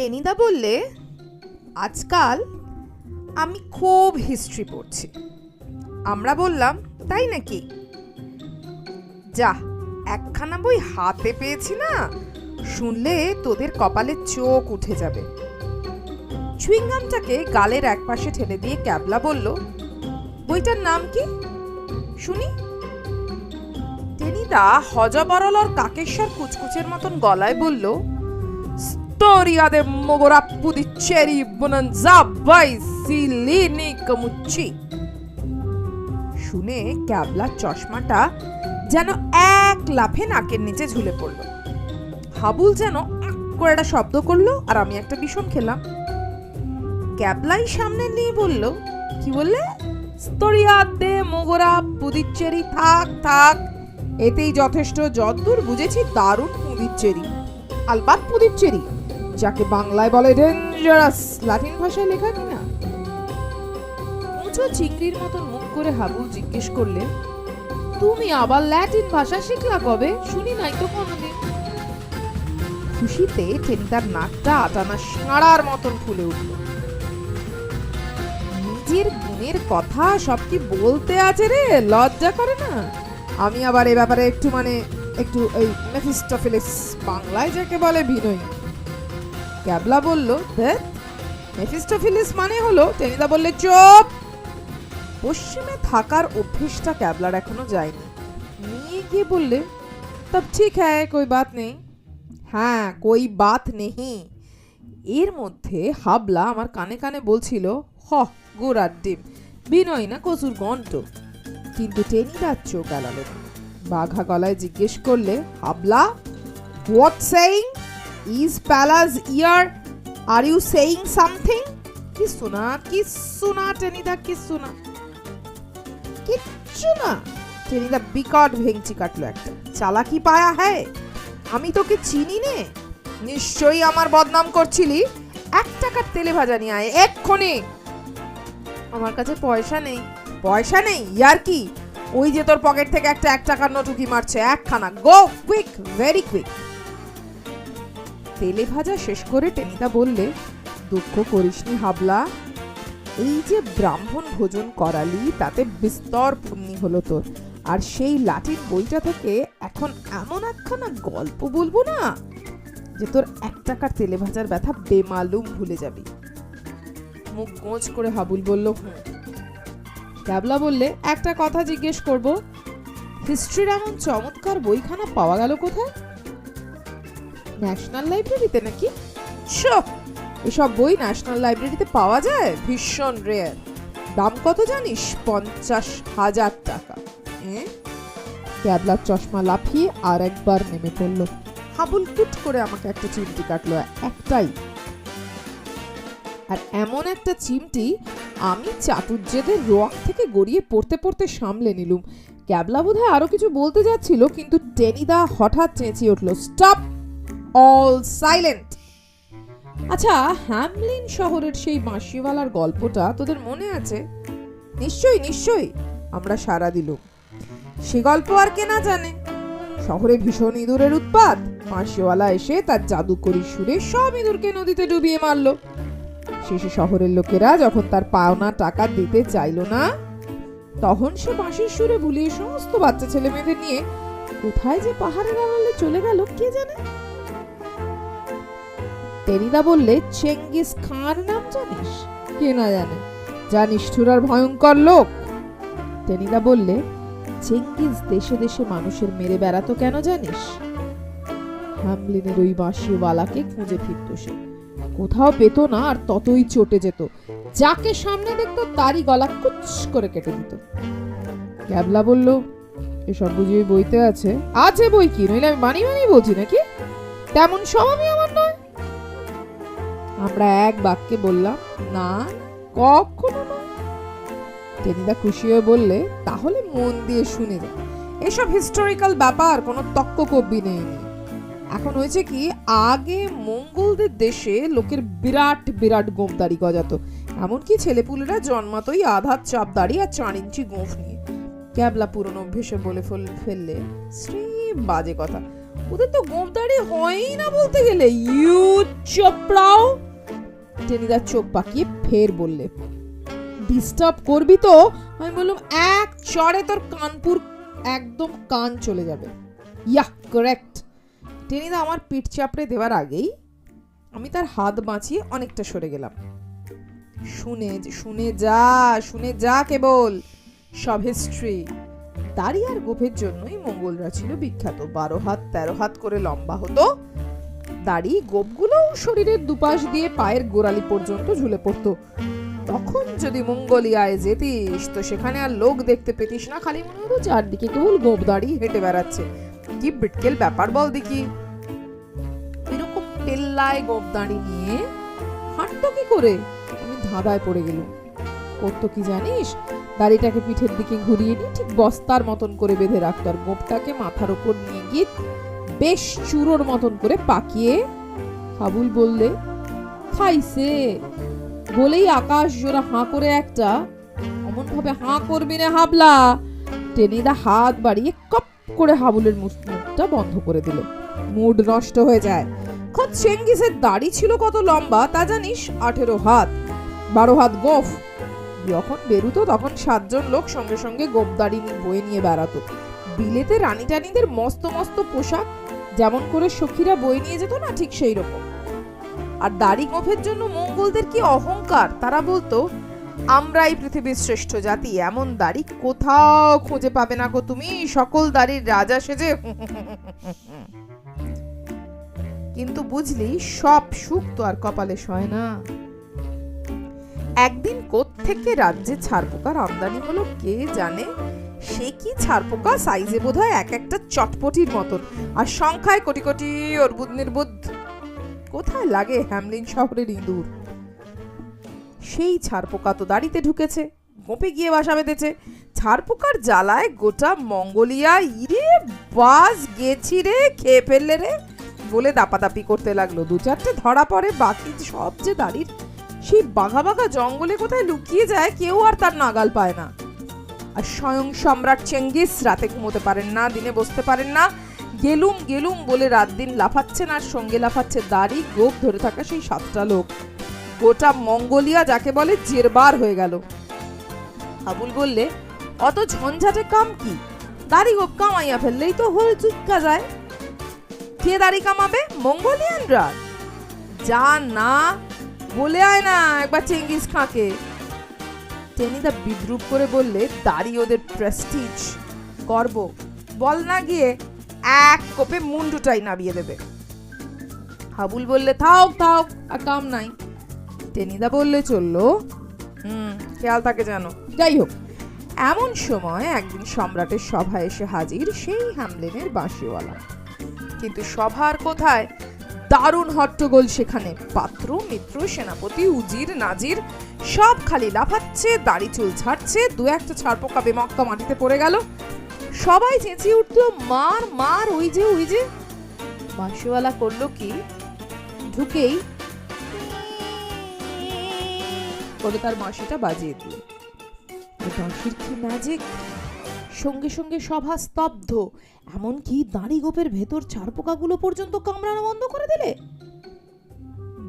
টেনিদা বললে, আজকাল আমি খুব হিস্ট্রি পড়ছি। আমরা বললাম, তাই নাকি? যা, একখানা বই হাতে পেয়েছি না, শুনলে তোদের কপালে চোখ উঠে যাবে। চুইংগামটাকে গালের একপাশে ঠেলে দিয়ে ক্যাবলা বলল, বইটার নাম কি? শুনি। টেনিদা হজবরলর কাকেশ্বর কুচকুচের মতন গলায় বলল Storia de Mogora Pudicherry Bonanza by Silini Camucci. শুনে ক্যাবলার চশমাটা যেন এক লাফে নাকের নিচে ঝুলে পড়ল। হাবুল যেন করে একটা শব্দ করল আর আমি একটা বিষম খেলাম। ক্যাবলাই সামনে নিয়ে বলল, কি বললে? স্তরিয়া দে মোগরা পুদিচ্চেরি থাক থাক, এতেই যথেষ্ট, যদ্দূর বুঝেছি, দারুণ পুদিচ্চেরি আলবাত পুদিচ্চেরি যাকে বাংলায় বলে ডেঞ্জারাস লাতিন ভাষায় লেখা কিনা? উঁচু চিংড়ির মতন মুখ করে হাবুল জিজ্ঞেস করলে তুমি আবার ল্যাটিন ভাষা শিখলা কবে? শুনি নাই তো কোনোদিন। খুশিতে টেনিদার নাকটা আটানা সাঁড়ার মতন ফুলে উঠল। নিজের গুণের কথা সব কি বলতে আছে রে? লজ্জা করে না? আমি আবার এ ব্যাপারে একটু মানে একটু এই মেফিস্টোফিলিস বাংলায় যাকে বলে বিনয়ী। ক্যাবলা বলল "ধ্যাৎ, মেফিস্টোফিলিস মানে হলো টেনিদা বললে চুপ! পশ্চিমে থাকার অভ্যেসটা ক্যাবলার এখনও যায়নি। নিয়ে গিয়ে বললে তব ঠিক হ্যায় কই বাত নেই? হ্যাঁ কই বাত নেহি এর মধ্যে হাবলা আমার কানে কানে বলছিল হ গোড়ার ডিম বিনয় না কচুর গন্ট কিন্তু টেনিদার চোখ এলালো বাঘা গলায় জিজ্ঞেস করলে Habla what saying is palace year are you saying something কিচ্ছু না কিচ্ছু না টেনিদা কিচ্ছু না কিচ্ছু না টেনিদা বিকট ভেঙচি কাটলো একটা চালাকি পায়া হ্যায় আমি তোকে চিনি নে নিশ্চয়ই আমার বদনাম করছিলি এক টাকার তেলে ভাজা নিয়ে আয় এক্ষুনি আমার কাছে পয়সা নেই পয়সা নেই ইয়ার কি ওই যে তোর পকেট থেকে একটা এক টাকার নোট উকি মারছে একখানা গো কুইক ভেরি কুইক তেলে ভাজা শেষ করে টেনিদা বললে, দুঃখ করিসনি হাবলা। এই যে ব্রাহ্মণ ভোজন করালি, তাতে বিস্তর পুণ্যি হলো তোর। আর সেই লাঠির বইটা থেকে এখন এমন একখানা গল্প বলব না, যে তোর এক টাকার তেলে ভাজার ব্যথা বেমালুম ভুলে যাবি। মুখ গোঁজ করে হাবুল বলল ক্যাবলা বললে, একটা কথা জিজ্ঞেস করব, হিস্ট্রির এমন চমৎকার বইখানা পাওয়া গেল কোথায়? ন্যাশনাল লাইব্রেরিতে নাকি? শো এসব বই ন্যাশনাল লাইব্রেরিতে পাওয়া যায়? ভীষণ রেয়ার দাম কত জানিস? পঞ্চাশ হাজার টাকা? ক্যাবলার চশমা লাফিয়ে আর একবার নেমে পড়ল। হাবুল কুট করে আমাকে একটা চিমটি কাটলো, একটাই। আর এমন একটা চিমটি আমি চাটুর্যেদের রোয়াক থেকে গড়িয়ে পড়তে পড়তে সামলে নিলুম। ক্যাবলা বোধহয় আরও কিছু বলতে যাচ্ছিল, কিন্তু টেনিদা হঠাৎ চেঁচিয়ে উঠল, স্টপ! অল সাইলেন্ট আচ্ছা হ্যামলিন শহরের সেই বাঁশিওয়ালার গল্পটা তোদের মনে আছে? নিশ্চয়ই নিশ্চয়ই। আমরা সারা দিলুম। সে গল্প আর কে না জানে? শহরে ভীষণ ইঁদুরের উৎপাত। বাঁশিওয়ালা এসে তার জাদুকরি সুরে সব ইঁদুরকে নদীতে ডুবিয়ে মারলো। শেষে শহরের লোকেরা যখন তার পাওনা টাকা দিতে চাইল না, তখন সে বাঁশির সুরে ভুলিয়ে সমস্ত বাচ্চা ছেলে মেয়েদের নিয়ে কোথায় যে পাহাড়ের আড়ালে চলে গেল, কে জানে? টেনিদা বললে, চেঙ্গিস খাঁর নাম জানিস? কে না জানে। জানিস আর ভয়ঙ্কর লোক? টেনিদা বললে, চেঙ্গিস দেশে দেশে মানুষের মেরে বেড়াতো কেন জানিস? হ্যামলিনের ওই বাঁশিওয়ালাকে খুঁজে ফিরত সে। কোথাও পেত না আর ততই চটে যেত। যাকে সামনে দেখতো তারই গলা কুচ করে কেটে দিত। ক্যাবলা বলল, এসব বুঝি বইতে আছে? আছে বই কি? নইলে আমি বানি বানি বলছি নাকি? তেমন আমার নয় আমরা এক বাক্যে বললাম, না, কখনো না। টেনিদা খুশি হয়ে বললে, তাহলে মন দিয়ে শুনে যা এসব হিস্টোরিক্যাল ব্যাপার কোনো তক্ক নেই। এখন হয়েছে কি, আগে মঙ্গলদের দেশে লোকের বিরাট বিরাট গোমদারি গজাতো। এমনকি ছেলেপুলেরা জন্মাতই আধার চাপ দাড়ি আর চার ইঞ্চি গোঁফ নিয়ে ক্যাবলা পুরনো অভ্যেসে বলে ফেল- ফেললে। শ্রী বাজে কথা। ওদের তো গোমদাড়ি হয়ই না বলতে গেলে। ইউ চপড়াও। টেনিদা চোখ পাকিয়ে ফের বললে ডিস্টার্ব করবি তো? আমি বললাম, এক চড়ে তোর কানপুর একদম কান চলে যাবে। ইয়াহ কারেক্ট টেনিদা আমার পিঠ চাপড়ে দেওয়ার আগেই আমি তার হাত বাঁচিয়ে অনেকটা সরে গেলাম। শুনে শুনে যা শুনে যা কেবল, সব হিস্ট্রি দাড়ি আর গোফের জন্যই মঙ্গলরা ছিল বিখ্যাত। বারো হাত, তেরো হাত করে লম্বা হতো। দাড়ি গোপগুলো শরীরের দুপাশ দিয়ে পায়ের গোড়ালি পর্যন্ত ঝুলে পড়তো। তখন যদি মঙ্গলিয়ায় যেতিস, তো সেখানে আর লোক দেখতে পেতিস না, খালি মনে হতো চারদিকে কেবল গোপ দাড়ি হেঁটে বেড়াচ্ছে। কি বিটকেল ব্যাপার বল দেখি। এরকম পেল্লায় গোপ দাড়ি নিয়ে হাঁটতো কি করে? আমি ধাঁধায় পড়ে গেলুম। করতো কি জানিস? দাড়িটাকে পিঠের দিকে ঘুরিয়ে নিয়ে ঠিক বস্তার মতন করে বেঁধে রাখতো আর গোপটাকে মাথার উপর নিয়ে গিয়ে বেশ চুরোর মতন করে পাকিয়ে হাবুল বললে খাইছে বলেই আকাশ জোড়া হাঁ করে একটা অমন ভাবে হাঁ করবি না হাবলা। টেনিদা হাত বাড়িয়ে কপ করে হাবুলের মুখ- মুখটা বন্ধ করে দিল। মুড নষ্ট হয়ে যায়। খোদ চেঙ্গিসের দাড়ি ছিল কত লম্বা, তা জানিস, আঠেরো হাত। বারো হাত গোফ। যখন বেরুতো তখন সাতজন লোক সঙ্গে সঙ্গে গোপদাড়ি বয়ে নিয়ে বেড়াতো। বিলেতে রানী টানিদের মস্ত মস্ত পোশাক যেমন করে সখীরা বই নিয়ে যেত না ঠিক সেই রকম। আর দাড়ি গোফের জন্য মঙ্গলদের কি অহংকার? তারা বলতো, আমরাই পৃথিবীর শ্রেষ্ঠ জাতি, এমন দাড়ি কোথাও খুঁজে পাবে না গো তুমি, সকল দাড়ির রাজা সেজে। কিন্তু বুঝলি, সব সুখ তো আর কপালে সয় না। একদিন থেকে রাজ্যে ছারপোকার আমদানি হলো কে জানে? সে কি ছারপোকা সাইজে বোধহয় এক একটা চটপটির মতন। আর সংখ্যায় কোটি কোটি অর্বুদ নির্বুদ কোথায় লাগে হ্যামলিন শহরের ইঁদুর? সেই ছারপোকা তো দাড়িতে ঢুকেছে, গোপে গিয়ে বাসা বেঁধেছে। ছারপোকার জ্বালায় গোটা মঙ্গোলিয়া। ইরে বাস, গেছি রে, খেয়ে ফেললে রে। বলে দাপাদাপি করতে লাগল। দু চারটে ধরা পড়ে, বাকি সব যে দাড়ির সেই বাঘা বাঘা জঙ্গলে কোথায় লুকিয়ে যায়, কেউ আর তার নাগাল পায় না। স্বয়ং সম্রাট চেঙ্গিস রাতে ঘুমোতে পারেন না, দিনে বসতে পারেন না। গেলুম গেলুম বলে রাত দিন লাফাচ্ছেন আর সঙ্গে লাফাচ্ছে দাড়ি, গোপ ধরে থাকা সেই সাতটা লোক। গোটা মঙ্গোলিয়া যাকে বলে জেরবার হয়ে গেল। আবুল বললে, অত ঝঞ্ঝাটে কাম কি? দাড়ি গোপ কামাইয়া ফেললেই তো হল চুক্কা যায়। কে দাড়ি কামাবে? মঙ্গোলিয়ানরা। যা না, বলে আয় না একবার চেঙ্গিস খাঁকে। টেনিদা বিদ্রুপ করে বললে দাড়ি ওদের প্রেস্টিজ গর্ব বল না গিয়ে এক কোপে মুন্ডুটাই নামিয়ে দেবে। হাবুল বললে থাক থাক আর কাম নাই। টেনিদা বললে, চলল। হুম, খেয়াল থাকে জানো যাই হোক, এমন সময় একদিন সম্রাটের সভায় এসে হাজির সেই হ্যামলেনের বাঁশিওয়ালা। কিন্তু সভার কোথায়? দারুণ হট্টগোল সেখানে। পাত্র, মিত্র, সেনাপতি, উজির, নাজির, সব খালি লাফাচ্ছে, দাড়ি চুল ছাড়ছে দু একটা ছাড়পোকা বেমক্কা মাটিতে পড়ে গেল। সবাই চেঁচিয়ে উঠল, মার মার, ওই যে ওই যে। বাঁশিওয়ালা করল কি? ঢুকেই করে তার বাঁশিটা বাজিয়ে দিল। বাঁশির কি ম্যাজিক সঙ্গে সঙ্গে সভা স্তব্ধ। এমনকি দাড়ি গোপের ভেতর ছাড়পোকাগুলো পর্যন্ত কামড়ানো বন্ধ করে দিলে?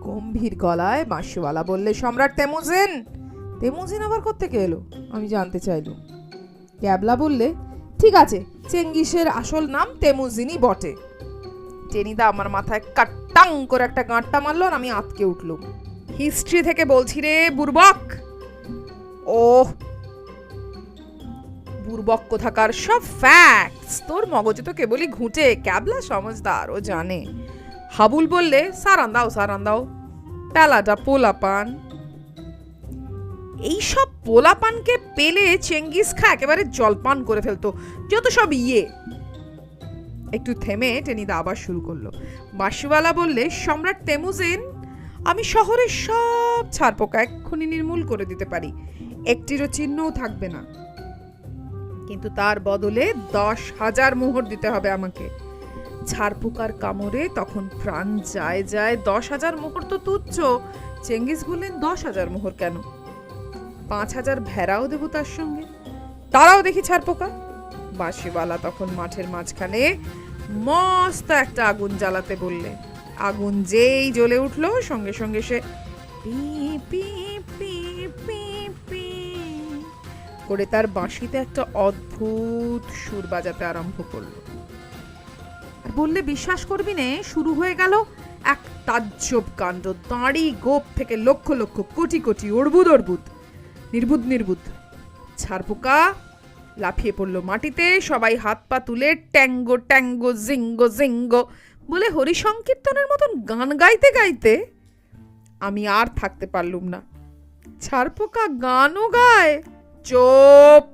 গম্ভীর গলায় বাঁশিওয়ালা বললে, সম্রাট তেমুজিন! তেমুজিন আবার কোত্থেকে এলো? আমি জানতে চাইলুম। ক্যাবলা বললে, ঠিক আছে, চেঙ্গিসের আসল নাম তেমুজিনই বটে। টেনিদা আমার মাথায় কাট্টাং করে একটা গাঁটটা মারল আর আমি আতকে উঠলুম। হিস্ট্রি থেকে বলছি রে বুর্বক ওহ বুর্বক কোথাকার সব ফ্যাক্টস তোর মগজে তো কেবলই ঘুঁটে, ক্যাবলা সমজদার, ও জানে। হাবুল বললে, সারান দাও সারান দাও। পেলাটা পোলাপান। এইসব পোলাপানকে পেলে চেঙ্গিস খা একেবারে জলপান করে ফেলতো, যত সব ইয়ে। একটু থেমে টেনিদা আবার শুরু করল। বাঁশিওয়ালা বললে, সম্রাট তেমুজিন, আমি শহরের সব ছারপোকা এক্ষুনি নির্মূল করে দিতে পারি। একটিরও চিহ্নও থাকবে না। কিন্তু তার বদলে দশ হাজার মোহর দিতে হবে আমাকে। ছারপোকার কামড়ে তখন প্রাণ যায় যায় দশ হাজার মোহর তো তুচ্ছ, চেঙ্গিস বললেন দশ হাজার মোহর কেন? পাঁচ হাজার ভেড়াও দেবো তার সঙ্গে। তারাও দেখি ছারপোকা বাঁশিওয়ালা তখন মাঠের মাঝখানে মস্ত একটা আগুন জ্বালাতে বললে। আগুন যেই জ্বলে উঠল, সঙ্গে সঙ্গে সে পি পি করে তার বাঁশিতে একটা অদ্ভুত সুর বাজাতে আরম্ভ করল। বললে, বিশ্বাস করবি নে, শুরু হয়ে গেল এক তাজ্জব কাণ্ড। দাঁড়ি গোপ থেকে লক্ষ লক্ষ কোটি কোটি অর্বুদ অর্বুদ। নির্বুদ নির্বুদ। ছারপোকা লাফিয়ে পড়ল মাটিতে, সবাই হাত পা তুলে ট্যাঙ্গো ট্যাঙ্গো, জিঙ্গো জিঙ্গো বলে হরি সংকীর্তনের মতন গান গাইতে গাইতে আমি আর থাকতে পারলুম না। ছারপোকা গানও গায় চোপ।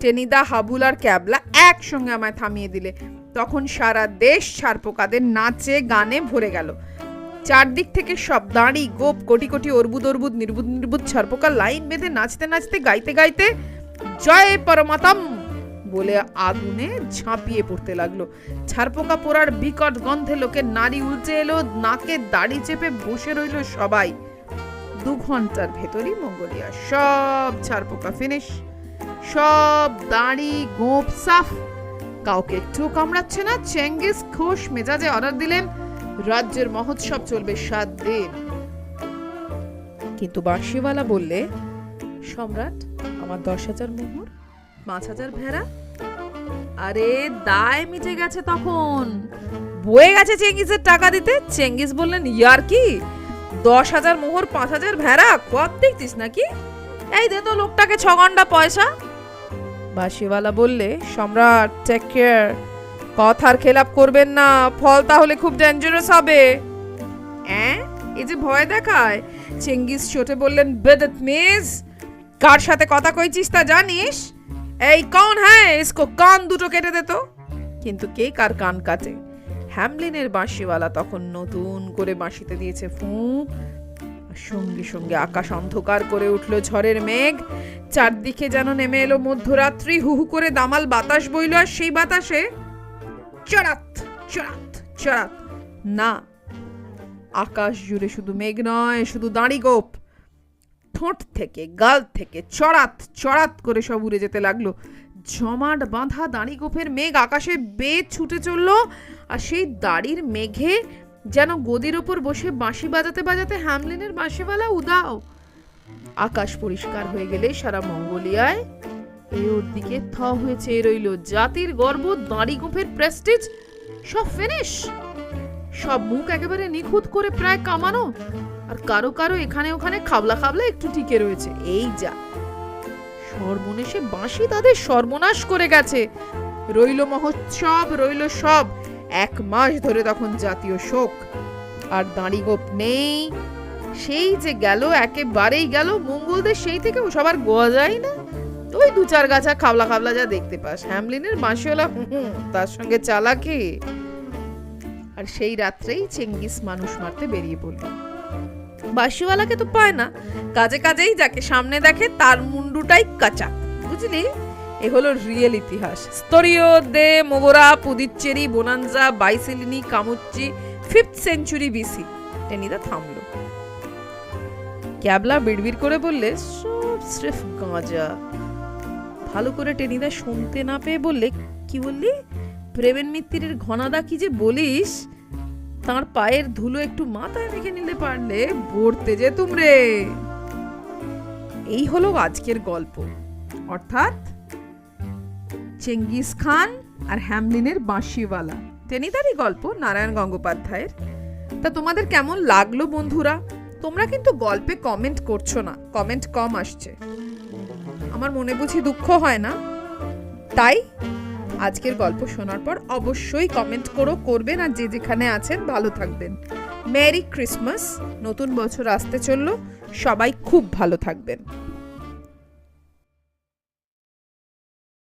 টেনিদা, হাবুল আর ক্যাবলা একসঙ্গে আমায় থামিয়ে দিলে। তখন সারা দেশ ছারপোকাদের নাচে, গানে ভরে গেল। চারদিক থেকে সব দাঁড়ি, গোপ, কোটি কোটি অর্বুদ অর্বুদ, নির্বুদ নির্বুদ ছারপোকা লাইন বেঁধে নাচতে নাচতে, গাইতে গাইতে, জয় পরমাতম! বলে আগুনে ঝাঁপিয়ে পড়তে লাগল। ছারপোকা পোড়ার বিকট গন্ধে লোকে নারী উল্টে এলো, নাকে দাড়ি চেপে বসে রইল সবাই। দু ঘণ্টার ভেতরই মঙ্গোলিয়া সব ছারপোকা ফিনিশ সব দাড়ি গোপ সাফ। কাউকে একটু কামড়াচ্ছে না, চেঙ্গিস ঘোষ মেজাজে অর্ডার দিলেন, রাজ্যের মহোৎসব চলবে সাত দিন। কিন্তু বাঁশিওয়ালা বললে, সম্রাট, আমার দশ হাজার মোহর, পাঁচ হাজার ভেড়া, আরে দায় মিটে গেছে তখন। বয়ে গেছে চেঙ্গিসের টাকা দিতে? চেঙ্গিস বললেন, ইয়ার কি? দশ হাজার মোহর, পাঁচ হাজার ভেড়া? কত দেখছিস নাকি? এই দে তো লোকটাকে ছ ঘণ্টা পয়সা। বাসিওয়ালা বললে, সম্রাট টেক কেয়ার কথার খেলাপ করবেন না, ফল তাহলে খুব ডেঞ্জারাস হবে। অ্যাঁ? এই যে ভয় দেখায়? চেঙ্গিস ছোটে বললেন, বেদত মিস কার সাথে কথা কইছিস তা জানিস? এই, কন হ্যাঁ ইসকো কান দুটো কেটে দে তো। কিন্তু কে কার কান কাটে। হ্যামলিনের বাঁশিওয়ালা তখন নতুন করে বাঁশিতে দিয়েছে ফু। সঙ্গে সঙ্গে আকাশ অন্ধকার করে উঠল ঝড়ের মেঘ। চারদিকে যেন নেমে এলো মধ্যরাত্রি। হুহু করে দামাল বাতাস বইল আর সেই বাতাসে চড়াত চড়াত চড়াত। না, আকাশ জুড়ে শুধু মেঘ নয়, শুধু দাঁড়ি গোপ। ঠোঁট থেকে, গাল থেকে চড়াত চড়াত করে সব উড়ে যেতে লাগল। জমাট বাঁধা দাড়ি গোফের মেঘ আকাশে বেয়ে ছুটে চলল, আর সেই দাড়ির মেঘে যেন গদির ওপর বসে বাঁশি বাজাতে বাজাতে হ্যামলিনের বাঁশিওয়ালা উদাও। আকাশ পরিষ্কার হয়ে গেলে সারা মঙ্গোলিয়ায় এই ওর দিকে থ হয়ে চেয়ে রইল জাতির গর্ব, দাড়ি গোফের প্রেস্টিজ সব ফিনিশ সব মুখ একেবারে নিখুঁত করে প্রায় কামানো, আর কারও কারও এখানে ওখানে খাবলা খাবলা একটু টিকে রয়েছে, এই যা। সর্বনেশে বাঁশি তাদের সর্বনাশ করে গেছে। রইল মহোৎসব, রইল সব। এক মাস ধরে তখন জাতীয় শোক। আর দাঁড়িগোপ নেই। সেই যে গেল, একেবারেই গেল। মঙ্গলদের সেই থেকে সবার গোয়া যায় না। তো ওই দু চার গাছা খাবলা খাবলা যা দেখতে পাস। হ্যামলিনের বাঁশিওয়ালা তার সঙ্গে চালাকি। আর সেই রাত্রেই চেঙ্গিস মানুষ মারতে বেরিয়ে পড়ল। বাঁশিওয়ালাকে তো পায় না। কাজে কাজেই যাকে সামনে দেখে তার মুন্ডুটাই কাঁচা। বুঝলি? এ হলো রিয়েল ইতিহাস। স্তরীয় দে মোগরা পুদিচ্চেরি বোনানজা, বাইসিলিনি কামুচ্চি ফিফথ সেঞ্চুরি বিসি টেনিদা থামলো। ক্যাবলা বিড়বিড় করে বললে, সব স্রেফ গাঁজা। ভালো করে টেনিদা শুনতে না পেয়ে বললে, কি বললি? প্রেমেন মিত্তিরের ঘনাদা কি যে বলিস? তার পায়ের ধুলো একটু মাথায় মেখে নিলে পারলে ভরতে যে তোমরে এই হলো আজকের গল্প। অর্থাৎ চেঙ্গিস খান আর হ্যামলিনের বাঁশিওয়ালা। টেনিদারই গল্প নারায়ণ গঙ্গোপাধ্যায়ের। তা তোমাদের কেমন লাগল বন্ধুরা? তোমরা কিন্তু গল্পে কমেন্ট করছ না। কমেন্ট কম আসছে। আমার মনে বুঝি দুঃখ হয় না। তাই আজকের গল্প শোনার পর অবশ্যই কমেন্ট করো করবেন আর যে যেখানে আছেন ভালো থাকবেন। মেরি ক্রিসমাস নতুন বছর আসতে চলল, সবাই খুব ভালো থাকবেন।